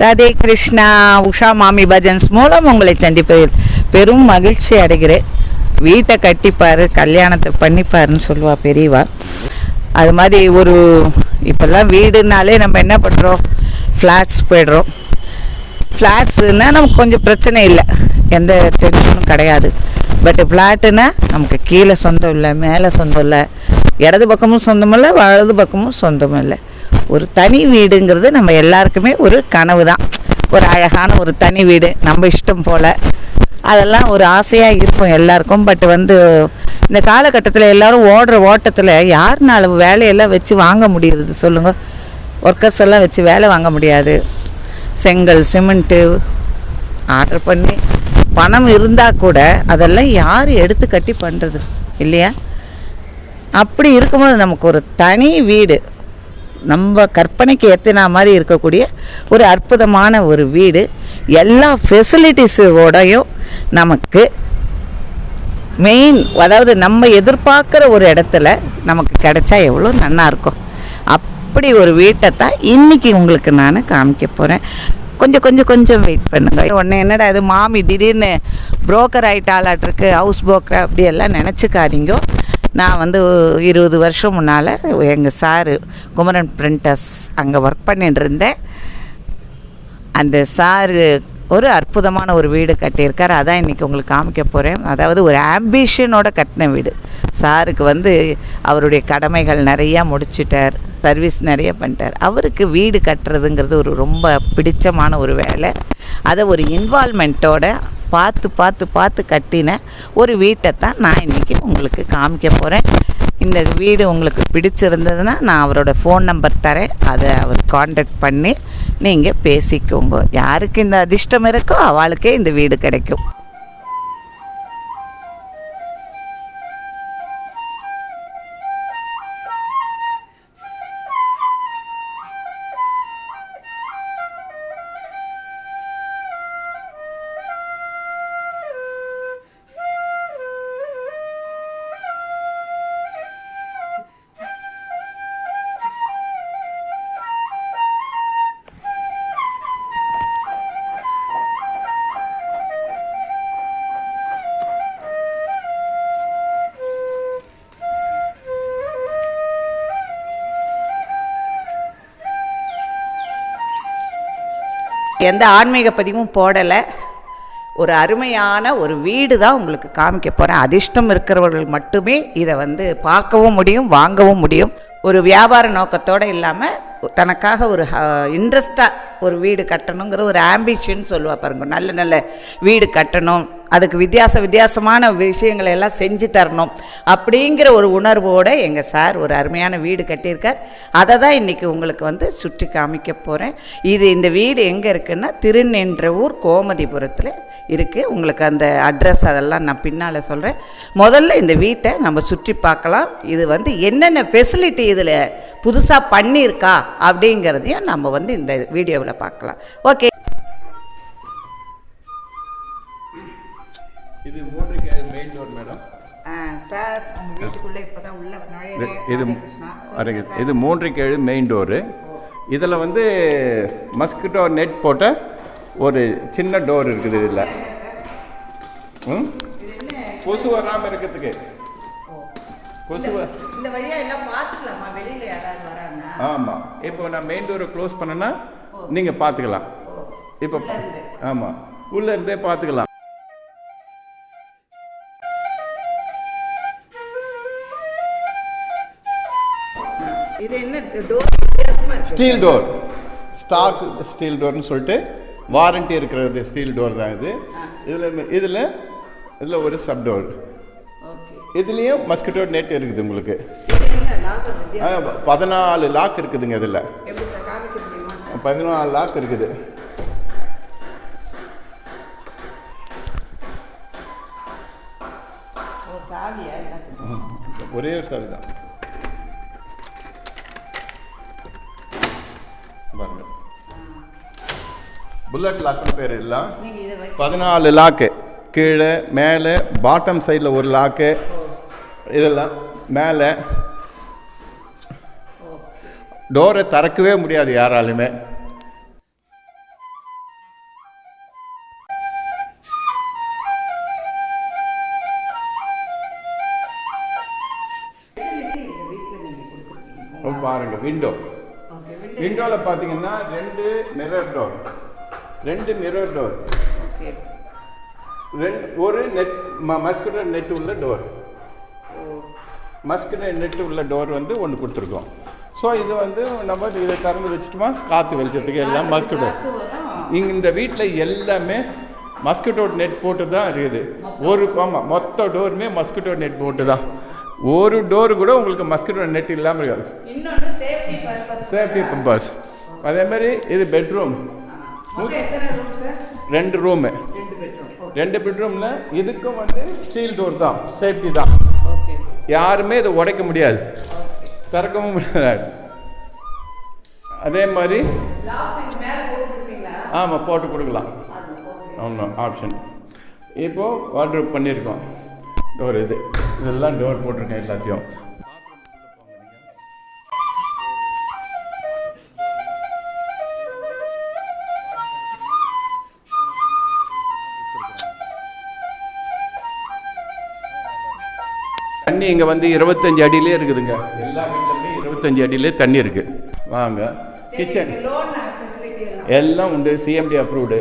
ராதே கிருஷ்ணா உஷா மாமி பஜன்ஸ் மூலம் உங்களை சந்திப்பதில் பெரும் மகிழ்ச்சி அடைகிறேன். வீட்டை கட்டிப்பார் கல்யாணத்தை பண்ணிப்பாருன்னு சொல்லுவா பெரியவா. அது மாதிரி ஒரு இப்போல்லாம் வீடுனாலே நம்ம என்ன பண்ணுறோம் ஃப்ளாட்ஸ் போய்டுறோம். ஃப்ளாட்ஸுன்னா நமக்கு கொஞ்சம் பிரச்சனை இல்லை. எந்த டென்ஷனும் கிடையாது. பட் ஃப்ளாட்டுனா நமக்கு கீழே சொந்தம் இல்லை மேலே சொந்தம் இல்லை. இடது பக்கமும் சொந்தம் இல்லை வலது பக்கமும் சொந்தம் இல்லை. ஒரு தனி வீடுங்கிறது நம்ம எல்லாருக்குமே ஒரு கனவு தான் ஒரு அழகான ஒரு தனி வீடு நம்ம இஷ்டம் போல். அதெல்லாம் ஒரு ஆசையாக இருக்கும் எல்லாருக்கும். பட் வந்து இந்த காலகட்டத்தில் எல்லோரும் ஓடுற ஓட்டத்தில் யாருனால வேலையெல்லாம் வச்சு வாங்க முடியுது சொல்லுங்கள் ஒர்க்கர்ஸ் எல்லாம் வச்சு வேலை வாங்க முடியாது. செங்கல் சிமெண்ட்டு ஆர்டர் பண்ணி பணம் இருந்தால் கூட அதெல்லாம் யார் எடுத்து கட்டி பண்ணுறது இல்லையா? அப்படி இருக்கும்போது நமக்கு ஒரு தனி வீடு நம்ம கற்பனைக்கு ஏற்றின மாதிரி இருக்கக்கூடிய ஒரு அற்புதமான ஒரு வீடு. எல்லா ஃபெசிலிட்டிஸோடையும் நமக்கு மெயின் அதாவது நம்ம எதிர்பார்க்குற ஒரு இடத்துல நமக்கு கிடைச்சா எவ்வளோ நல்லாயிருக்கும் அப்படி ஒரு வீட்டை தான் இன்றைக்கி உங்களுக்கு நான் காமிக்க போகிறேன் கொஞ்சம் கொஞ்சம் கொஞ்சம் வெயிட் பண்ணுங்க. உடனே என்னடா இது மாமி திடீர்னு புரோக்கர் ஆகிட்டாளாட்ருக்கு ஹவுஸ் புரோக்கர் அப்படியெல்லாம் நினச்சிக்காதீங்க. நான் வந்து இருபது வருஷம் முன்னால் எங்கள் சாரு குமரன் பிரிண்டர்ஸ் அங்கே ஒர்க் பண்ணிட்டு இருந்தேன். அந்த சாரு ஒரு அற்புதமான ஒரு வீடு கட்டியிருக்கார். அதான் இன்றைக்கி உங்களுக்கு காமிக்க போகிறேன் அதாவது ஒரு ஆம்பிஷனோட கட்டின வீடு. சாருக்கு வந்து அவருடைய கடமைகள் நிறையா முடிச்சிட்டார். சர்வீஸ் நிறைய பண்ணிட்டார். அவருக்கு வீடு கட்டுறதுங்கிறது ஒரு ரொம்ப பிடிச்சமான ஒரு வேலை. அதை ஒரு இன்வால்மெண்ட்டோட பார்த்து பார்த்து பார்த்து கட்டின ஒரு வீட்டை தான் நான் இன்றைக்கி உங்களுக்கு காமிக்க போகிறேன் இந்த வீடு உங்களுக்கு பிடிச்சிருந்ததுன்னா நான் அவரோட ஃபோன் நம்பர் தரேன். அதை அவர் காண்டாக்ட் பண்ணி நீங்கள் பேசிக்கோங்க. யாருக்கு இந்த அதிர்ஷ்டம் இருக்கோ அவளுக்கே இந்த வீடு கிடைக்கும். எந்த ஆன்மீக பதிவும் போடலை. ஒரு அருமையான ஒரு வீடு தான் உங்களுக்கு காமிக்க போகிறேன் அதிர்ஷ்டம் இருக்கிறவர்கள் மட்டுமே இதை வந்து பார்க்கவும் முடியும் வாங்கவும் முடியும். ஒரு வியாபார நோக்கத்தோடு இல்லாமல் தனக்காக ஒரு இன்ட்ரெஸ்டாக ஒரு வீடு கட்டணுங்கிற ஒரு ஆம்பிஷன் சொல்லுவா பாருங்க. நல்ல நல்ல வீடு கட்டணும். அதுக்கு வித்தியாச வித்தியாசமான விஷயங்களை எல்லாம் செஞ்சு தரணும் அப்படிங்கிற ஒரு உணர்வோடு எங்கள் சார் ஒரு அருமையான வீடு கட்டியிருக்கார். அதை தான் இன்றைக்கி உங்களுக்கு வந்து சுற்றி காமிக்க போகிறேன் இது இந்த வீடு எங்கே இருக்குன்னா திருநென்ற ஊர் கோமதிபுரத்தில் இருக்குது உங்களுக்கு அந்த அட்ரஸ் அதெல்லாம் நான் பின்னால் சொல்கிறேன் முதல்ல இந்த வீட்டை நம்ம சுற்றி பார்க்கலாம். இது வந்து என்னென்ன ஃபெசிலிட்டி இதில் புதுசாக பண்ணியிருக்கா அப்படிங்கிறதையும் நம்ம வந்து இந்த வீடியோவில் பார்க்கலாம். ஓகே. சார் உங்கள் வீட்டுக்குள்ளே இப்போ தான் உள்ள இது இது அரங்க இது மூன்றுக்கு ஏழு மெயின் டோரு இதில் வந்து மஸ்கிட்டோ நெட் போட்ட ஒரு சின்ன டோர் இருக்குது இதில். ம்? கொசு வராமல் இருக்கிறதுக்கு. கொசு இந்த வழியாக எல்லாம் பார்த்துக்கலாமா? வெளியில் யாராவது வராங்க ஆமாம் இப்போ நான் மெயின் டோரை க்ளோஸ் பண்ணேன்னா நீங்கள் பார்த்துக்கலாம். இப்போ ஆமாம் உள்ளே இருந்தே பார்த்துக்கலாம். ஸ்டீல் டோர் ஸ்டாக் ஸ்டீல் டோர்னு சொல்லிட்டு வாரண்டி இருக்கிற ஸ்டீல் டோர் தான் இது. இதில் இதில் இதில் ஒரு சப் டோர் இதுலேயும் மஸ்கிட்டோ நெட் இருக்குது உங்களுக்கு. பதினாலு லாக் இருக்குதுங்க இதில். பதினாலு லாக் இருக்குது. ஒரே ஒரு சாவி தான் புல்லட் லாக்னு பேர் இல்லை பதினாலு லாக்கு கீழே மேலே பாட்டம் சைடில் ஒரு லாக்கு இதெல்லாம் மேலே. டோரை திறக்கவே முடியாது யாராலுமே. பாருங்க விண்டோ விண்டோவில் பார்த்தீங்கன்னா ரெண்டு மிரர் டோர் ரெண்டு மிரர் டோர் ரெண்டு ஒரு நெட் மஸ்கிட்டோ நெட் உள்ள டோர் மஸ்கிட்டோ நெட் உள்ள டோர் வந்து ஒன்று கொடுத்துருக்கோம். ஸோ இது வந்து நம்ம இதை திறந்து வச்சுட்டோமா? காற்று வெளிச்சத்துக்கு எல்லாம் மஸ்கிட்டோ இங்கே இந்த வீட்டில் எல்லாமே மஸ்கிட்டோ நெட் போட்டு தான் இருக்குது. ஒரு ஆமாம் மொத்த டோருமே மஸ்கிட்டோ நெட் போட்டு தான் ஒரு டோரு கூட உங்களுக்கு மஸ்கிட்டோ நெட் இல்லாமல் இருக்காது. சேஃப்டி பர்பஸ் அதே மாதிரி இது பெட்ரூம் ரெண்டு ரூமு ரெண்டு பெட்ரூம் ரெண்டு பெட்ரூமில் இதுக்கும் வந்து ஸ்டீல் டோர் தான் சேஃப்டி தான். யாருமே இதை உடைக்க முடியாது. திறக்கவும் முடியாது. அதே மாதிரி ஆமாம் போட்டு கொடுக்கலாம். ஆமாம் ஆப்ஷன் இப்போது ஆர்டர் பண்ணியிருக்கோம். டோர் இது. இதெல்லாம் டோர் போட்டிருக்கேன் எல்லாத்தையும். தண்ணி இங்கே வந்து இருபத்தஞ்சி அடியிலே இருக்குதுங்க. எல்லா வீட்லையுமே இருபத்தஞ்சி அடியிலே தண்ணி இருக்குது வாங்க. கிச்சன் எல்லாம். உண்டு. சிஎம்டி அப்ரூவ்டு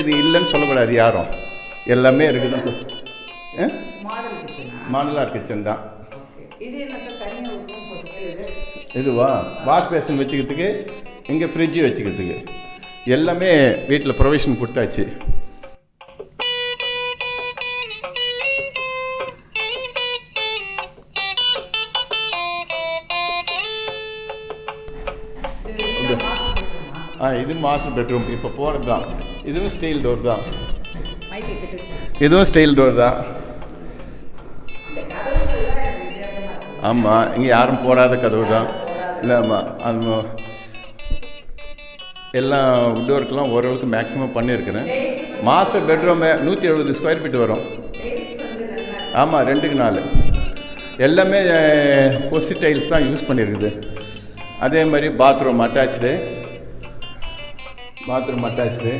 இது இல்லைன்னு சொல்லக்கூடாது யாரும். எல்லாமே இருக்குதுன்னு மாடுலார் கிச்சன் தான். இதுவா? வாஷ் பேஷன் வச்சுக்கிறதுக்கு இங்கே ஃப்ரிட்ஜு வச்சுக்கிறதுக்கு. எல்லாமே வீட்டில் ப்ரொவிஷன் கொடுத்தாச்சு. ஆ? இது மாஸ்டர் பெட்ரூம் இப்போ போகிறது தான் இதுவும் ஸ்டீல் டோர் தான். இதுவும் ஸ்டீல் டோர் தான். ஆமாம் இங்கே யாரும் போடாத கதவு தான். இல்லை ஆமாம் அது எல்லாம் வுட் ஒர்க்கெலாம் ஓரளவுக்கு மேக்ஸிமம் பண்ணியிருக்கிறேன் மாஸ்டர் பெட்ரூமு நூற்றி எழுபது ஸ்கொயர் ஃபீட் வரும். ஆமாம் ரெண்டுக்கு நாலு. எல்லாமே கொசி டைல்ஸ் தான் யூஸ் பண்ணியிருக்குது அதே மாதிரி பாத்ரூம் அட்டாச்சு பாத்ரூம் அட்டாச்சு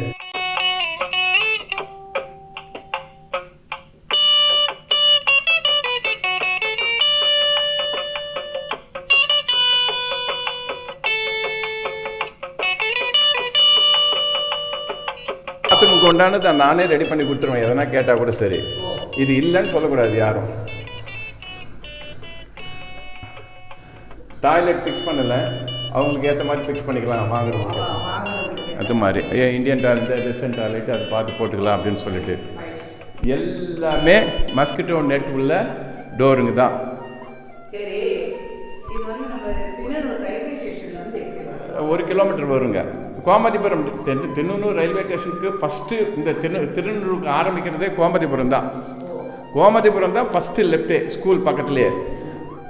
பாத்ரூமுக்கு உண்டானது நானே ரெடி பண்ணி கொடுத்துருவேன். எதனா கேட்டால் கூட சரி. இது இல்லைன்னு சொல்லக்கூடாது யாரும். டாய்லெட் ஃபிக்ஸ் பண்ணலை. அவங்களுக்கு ஏற்ற மாதிரி ஃபிக்ஸ் பண்ணிக்கலாம். வாங்குறவங்க அது மாதிரி. ஏன் இந்தியன் டாய்லெட் வெஸ்டர்ன் டாய்லெட் அதை பார்த்து போட்டுக்கலாம் அப்படின்னு சொல்லிட்டு. எல்லாமே மஸ்கிட்டோ நெட் உள்ள டோருங்க தான்? ஒரு கிலோமீட்டர் வருங்க. கோமதிபுரம் தென் தென்னூர் ரயில்வே ஸ்டேஷனுக்கு ஃபஸ்ட்டு இந்த திரு திருநூருக்கு ஆரம்பிக்கிறதே கோமதிபுரம் தான். கோமதிபுரம் தான் ஃபஸ்ட்டு லெஃப்ட்டு ஸ்கூல் பக்கத்துலேயே.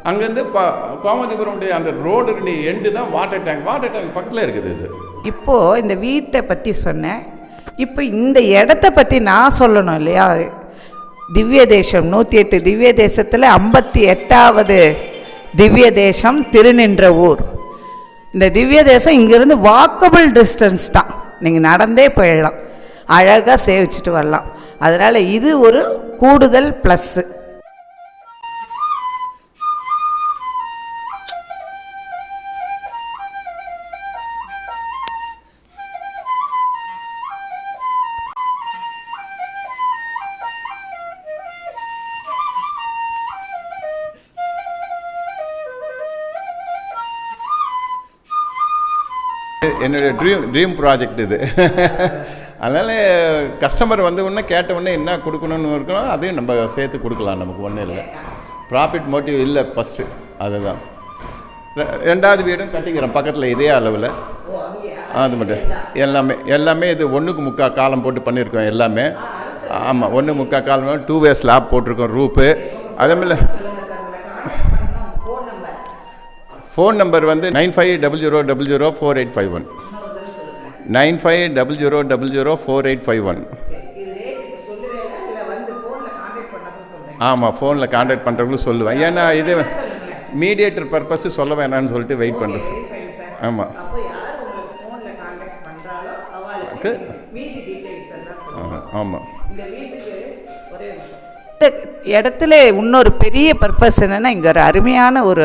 அங்கேருந்து ப கோமதிபுரம் அந்த ரோடு எண்டு தான் வாட்டர் டேங்க் வாட்டர் டேங்க் பக்கத்தில் இருக்குது இது. இப்போது இந்த வீட்டை பற்றி சொன்னேன். இப்போ இந்த இடத்த பற்றி நான் சொல்லணும் இல்லையா? திவ்ய தேசம் நூற்றி எட்டு திவ்ய தேசத்தில் ஐம்பத்தி எட்டாவது திவ்ய தேசம் திருநின்ற ஊர். இந்த திவ்ய தேசம் இங்கேருந்து வாக்கபிள் டிஸ்டன்ஸ் தான். நீங்கள் நடந்தே போயிடலாம். அழகாக சேவிச்சுட்டு வரலாம். அதனால் இது ஒரு கூடுதல் ப்ளஸ்ஸு என்னுடைய ட்ரீம் ட்ரீம் ப்ராஜெக்ட் இது. அதனால் கஸ்டமர் வந்த உடனே கேட்ட உடனே என்ன கொடுக்கணும்னு இருக்கணும் அதையும் நம்ம சேர்த்து கொடுக்கலாம் நமக்கு ஒன்றும் இல்லை. ப்ராஃபிட் மோட்டிவ் இல்லை ஃபஸ்ட்டு அதுதான். ரெ- ரெண்டாவது வீடும் கட்டிக்கிறோம் பக்கத்தில் இதே அளவில். அது மட்டும். எல்லாமே எல்லாமே இது ஒன்றுக்கு முக்கால் காலம் போட்டு பண்ணியிருக்கோம் எல்லாமே. ஆமாம் ஒன்று முக்கால் காலம் டூ வே ஸ்லாப் போட்டிருக்கோம் ரூப்பு அதே மாதிரி ஃபோன் நம்பர் வந்து nine five double zero double zero four eight five one nine five double zero double zero four eight five one ஆமாம் ஃபோனில் காண்டாக்ட் பண்ணுறவங்களும் சொல்லுவேன். ஏன்னா இது மீடியேட்டர் பர்பஸ் சொல்ல வேணாம்னு சொல்லிட்டு வெயிட் பண்ணுறேன் ஆமாம் ஆமாம் இந்த இடத்துல இன்னொரு பெரிய பர்பஸ் என்னன்னா இங்கே ஒரு அருமையான ஒரு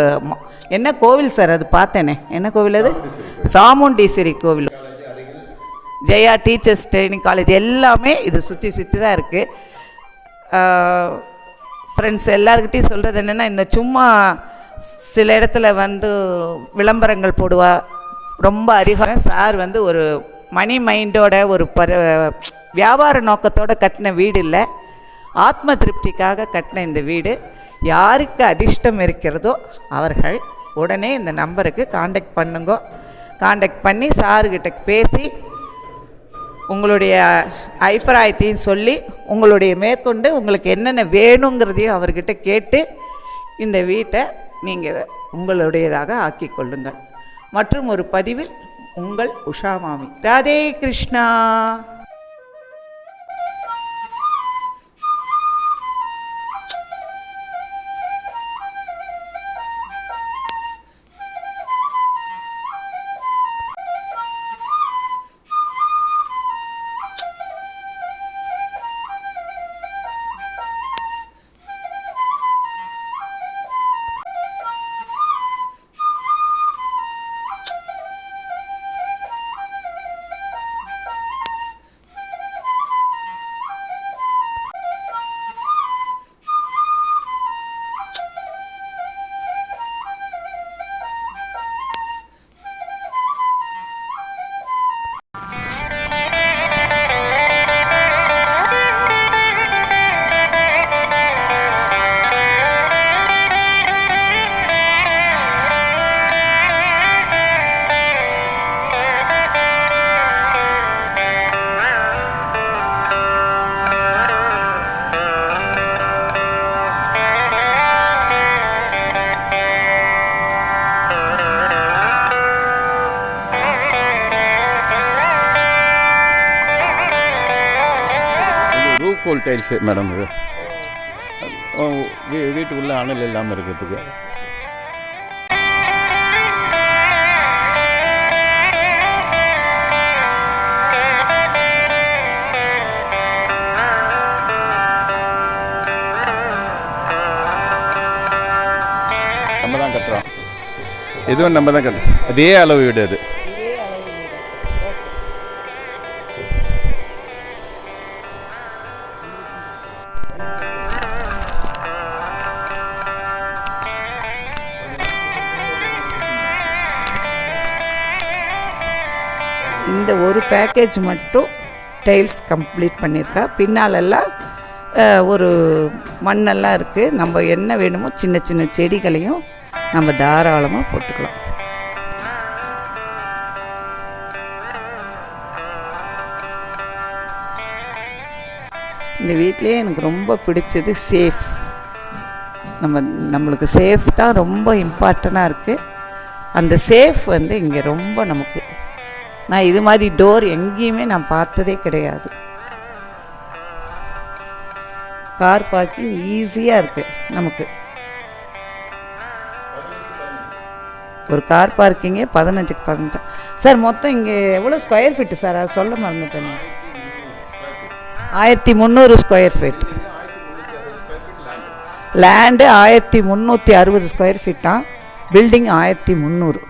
என்ன கோவில் சார் அது? பார்த்தேனே. என்ன கோவில் அது? சாமுண்டீஸ்வரி கோவில். ஜெயா டீச்சர்ஸ் ட்ரைனிங் காலேஜ் எல்லாமே இது சுற்றி சுற்றி தான் இருக்குது ஃப்ரெண்ட்ஸ் எல்லாருக்கிட்டையும் சொல்கிறது என்னென்னா இந்த சும்மா சில இடத்துல வந்து விளம்பரங்கள் போடுவா ரொம்ப அறிகாரம் சார் வந்து ஒரு மணி மைண்டோட ஒரு பர வியாபார நோக்கத்தோட கட்டின வீடு இல்லை. ஆத்ம திருப்திக்காக கட்டின இந்த வீடு. யாருக்கு அதிர்ஷ்டம் இருக்கிறதோ அவர்கள் உடனே இந்த நம்பருக்கு காண்டாக்ட் பண்ணுங்க. காண்டாக்ட் பண்ணி சாருக்கிட்ட பேசி உங்களுடைய அபிப்பிராயத்தையும் சொல்லி உங்களுடைய மேற்கொண்டு உங்களுக்கு என்னென்ன வேணுங்கிறதையும் அவர்கிட்ட கேட்டு இந்த வீட்டை நீங்கள் உங்களுடையதாக ஆக்கி கொள்ளுங்கள். மற்றும் ஒரு பதிவில் உங்கள் உஷா மாமி. ராதே கிருஷ்ணா. கோல் டைல்ஸு மேடம் இது. வீ- வீட்டுக்குள்ளே அனல் இல்லாமல் இருக்கிறதுக்கு. நம்ம தான் கட்டுறோம். இதுவும் நம்ம தான் கட்டுறோம் அதே அளவு வீடு அது. பேக்கேஜ் மட்டும் டைல்ஸ் கம்ப்ளீட் பண்ணியிருக்கா. பின்னாலெல்லாம் ஒரு மண்ணெல்லாம் இருக்குது நம்ம என்ன வேணுமோ சின்ன சின்ன செடிகளையும் நம்ம தாராளமாக போட்டுக்கலாம். இந்த வீட்லேயே எனக்கு ரொம்ப பிடிச்சது சேஃப். நம்ம நம்மளுக்கு சேஃப் தான் ரொம்ப இம்பார்ட்டண்ட்டாக இருக்குது அந்த சேஃப் வந்து இங்கே ரொம்ப நமக்கு நான் இது மாதிரி டோர் எங்கேயுமே நான் பார்த்ததே கிடையாது. கார் பார்க்கிங் ஈஸியாக இருக்குது நமக்கு. ஒரு கார் பார்க்கிங்கே பதினஞ்சுக்கு பதினஞ்சா. சார் மொத்தம் இங்கே எவ்வளோ ஸ்கொயர் ஃபீட்டு சார் அது சொல்ல மறந்துட்டேன் ஆயிரத்தி முந்நூறு ஸ்கொயர் ஃபீட் லேண்டு ஆயிரத்தி முந்நூற்றி அறுபது ஸ்கொயர் ஃபீட்டாக பில்டிங் ஆயிரத்தி முந்நூறு.